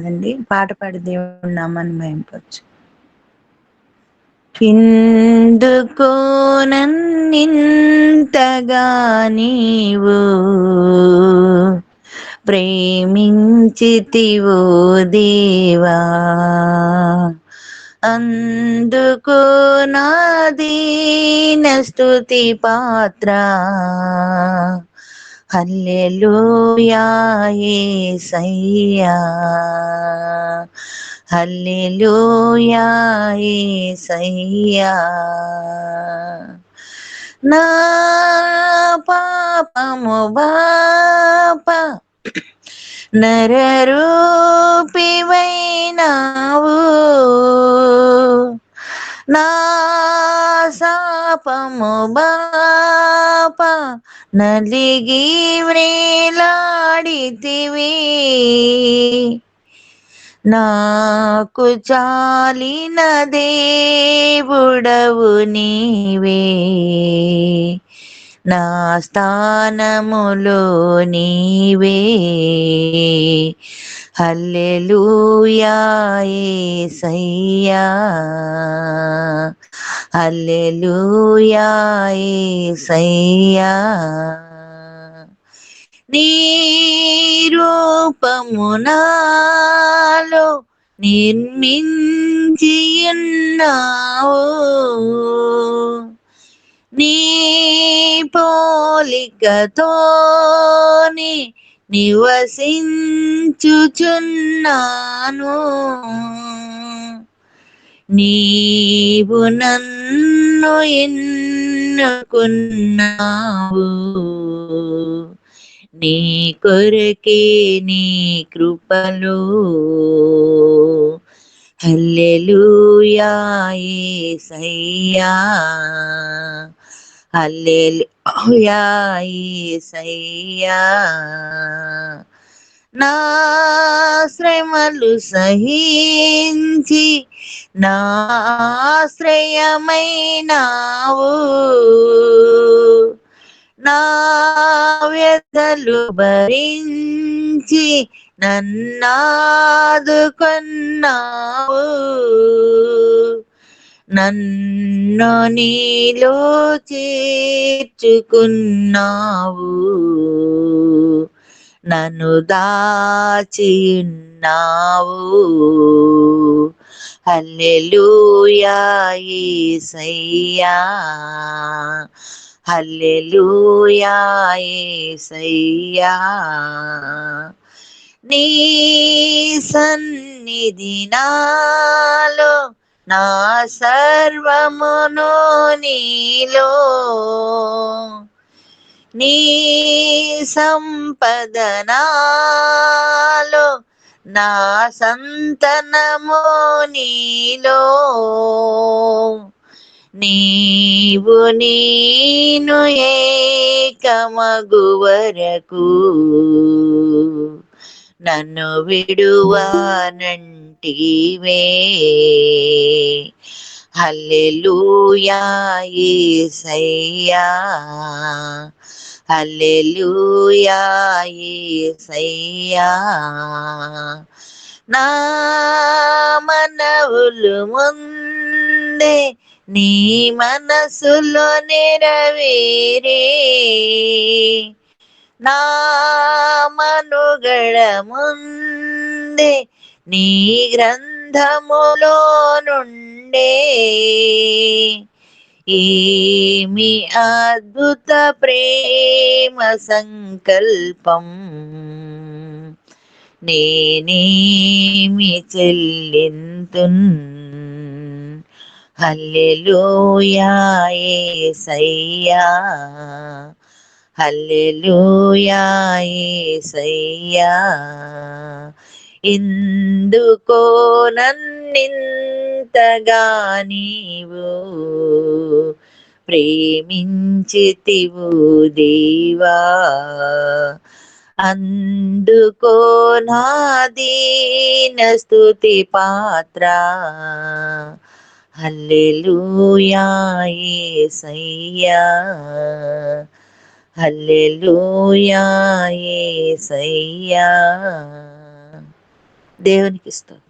కాదండి. పాట పాడి దేవుడి నామాన్ని మయంపరచు ఎందుకో నన్నింతగా నీవు ప్రేమించితివో దేవా? అందుకు నాదీన స్తుతి పాత్ర హల్లెలూయా యేసయ్యా నా పాపము బాప నరూపివైనావు నా శాపము బాప నలిగి వ్రేలాడితివి నాకు చాలిన దేవుడవు నీవే. నా స్థానములో నీవే. హల్లెలూయా యేసయ్యా హల్లెలూయా నీ రూపమునాలో నిర్మించి ఉన్నావు నీ పోలికతోని నివసించుచున్నాను. నీవు నన్ను ఎన్నుకున్నావు. నీ కొరకే నీ కృపలో. హల్లెలూయా యేసయ్యా హల్లెలూయా నా శ్రమలు సహించి నాశ్రయమైనావు నా వ్యధలు భరించి నన్నాదుకున్నావు. నన్ను నీలో చేర్చుకున్నావు నన్ను దాచిన్నావు హల్లెలూయా యేసయ్యా నీ సన్నిధి నాలో సర్వమును నీలో నీ సంపదనాలో నా సంతనము నీలో నీవు నీను ఏకమగు వరకు నన్ను విడువానంటివే. హల్లెలూయాయ్యా హల్లెలూయాయ్యా నా మనవులు ముందే నీ మనసులో నెరవేరే. నా మనుగడ ముందే నీ గ్రంథములో నుండే ఏమి అద్భుత ప్రేమ సంకల్పం? నేనేమి చెల్లింతున్? హల్లెలూయా యేసయ్యా హల్లెలూయాయేసయ్యా ఎందుకో నన్నింతగా నీవు ప్రేమించితివు దేవా. అందుకో నాదీన స్థుతి పాత్ర హల్లెలూయాయేసయ్యా హల్లెలూయా యేసయ్యా. దేవునికి ఇస్తాం